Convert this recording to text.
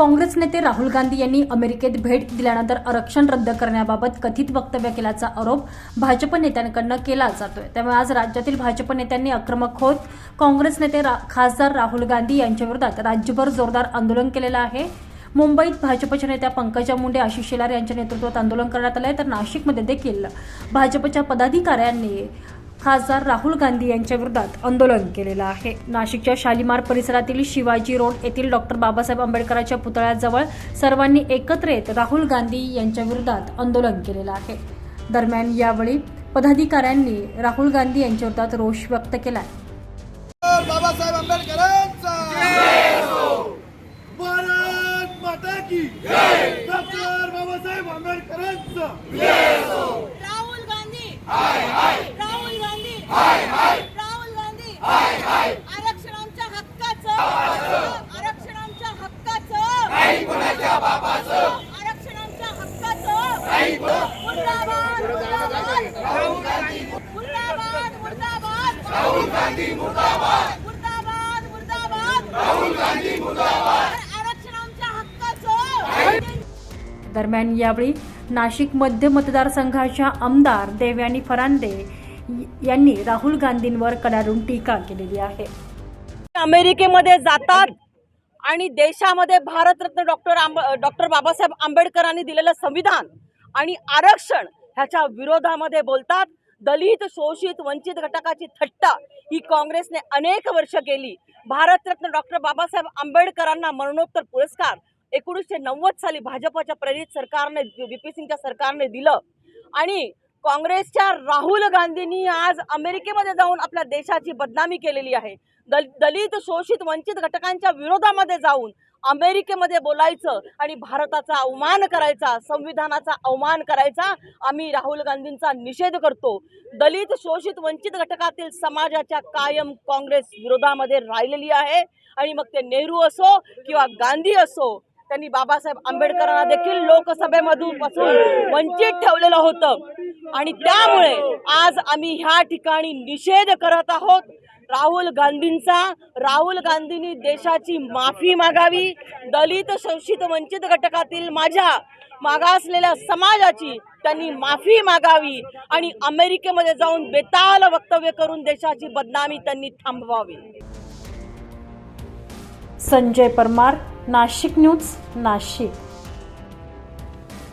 काँग्रेस नेते राहुल गांधी यांनी अमेरिकेत भेट दिल्यानंतर आरक्षण रद्द करण्याबाबत कथित वक्तव्य केल्याचा आरोप भाजप नेत्यांकडनं केला जातोय. त्यामुळे आज राज्यातील भाजप नेत्यांनी आक्रमक होत काँग्रेस नेते रा- खासदार राहुल गांधी यांच्याविरोधात राज्यभर जोरदार आंदोलन केलेलं आहे. मुंबईत भाजपच्या नेत्या पंकजा मुंडे आशिष शेलार यांच्या नेतृत्वात आंदोलन करण्यात आलंय. तर नाशिकमध्ये देखील भाजपच्या पदाधिकाऱ्यांनी खासदार राहुल गांधी यांच्या विरोधात आंदोलन केलेलं आहे. नाशिकच्या शालिमार परिसरातील शिवाजी रोड येथील डॉक्टर बाबासाहेब आंबेडकरांच्या पुतळ्याजवळ सर्वांनी एकत्र येत राहुल गांधी यांच्या विरोधात आंदोलन केलेलं आहे. दरम्यान यावेळी पदाधिकाऱ्यांनी राहुल गांधी यांच्या विरोधात रोष व्यक्त केला बाबासाहेब आंबेडकरांचा भारत माता की डॉक्टर बाबासाहेब आंबेडकरांचा राहुल गांधी राहुल गांधी राहुल गांधी आरक्षण आमच्या हक्काचं आरक्षण आमच्या हक्काचं आरक्षण आमच्या हक्काचं मुर्दाबाद मुर्दाबाद मुर्दाबाद मुर्दाबाद राहुल गांधी मुर्दाबाद. मुर्दाबाद मुर्दाबाद. आरक्षण आमच्या हक्काचं. दरम्यान यावेळी नाशिक मध्य मतदारसंघाच्या आमदार देवयानी फरांदे यांनी राहुल गांधींवर कडाडून टीका केलेली आहे. अमेरिकेमध्ये जातात आणि देशामध्ये भारतरत्न डॉक्टर आंब डॉक्टर बाबासाहेब आंबेडकरांनी दिलेलं संविधान आणि आरक्षण ह्याच्या विरोधामध्ये बोलतात. दलित शोषित वंचित घटकाची थट्टा ही काँग्रेसने अनेक वर्ष केली. भारतरत्न डॉक्टर बाबासाहेब आंबेडकरांना मरणोत्तर पुरस्कार एकोणीसशे नव्वद साली भाजपच्या प्रेरित सरकारने व्ही पी सिंगच्या सरकारने दिलं. आणि काँग्रेसच्या राहुल गांधींनी आज अमेरिकेमध्ये जाऊन आपल्या देशाची बदनामी केलेली आहे. दल दलित शोषित वंचित घटकांच्या विरोधामध्ये जाऊन अमेरिकेमध्ये बोलायचं आणि भारताचा अवमान करायचा संविधानाचा अवमान करायचा आम्ही राहुल गांधींचा निषेध करतो. दलित शोषित वंचित घटकातील समाजाच्या कायम काँग्रेस विरोधामध्ये राहिलेली आहे. आणि मग ते नेहरू असो किंवा गांधी असो त्यांनी बाबासाहेब आंबेडकरांना देखील लोकसभेमधून पासून वंचित ठेवलेलं होतं. आणि त्यामुळे आज आम्ही ह्या ठिकाणी निषेध करत आहोत. राहुल गांधींचा राहुल गांधींनी देशाची माफी मागावी. दलित शोषित वंचित घटकातील माझ्या मागासलेल्या समाजाची त्यांनी माफी मागावी आणि अमेरिकेमध्ये जाऊन बेताल वक्तव्य करून देशाची बदनामी त्यांनी थांबवावी. संजय परमार नाशिक न्यूज नाशिक.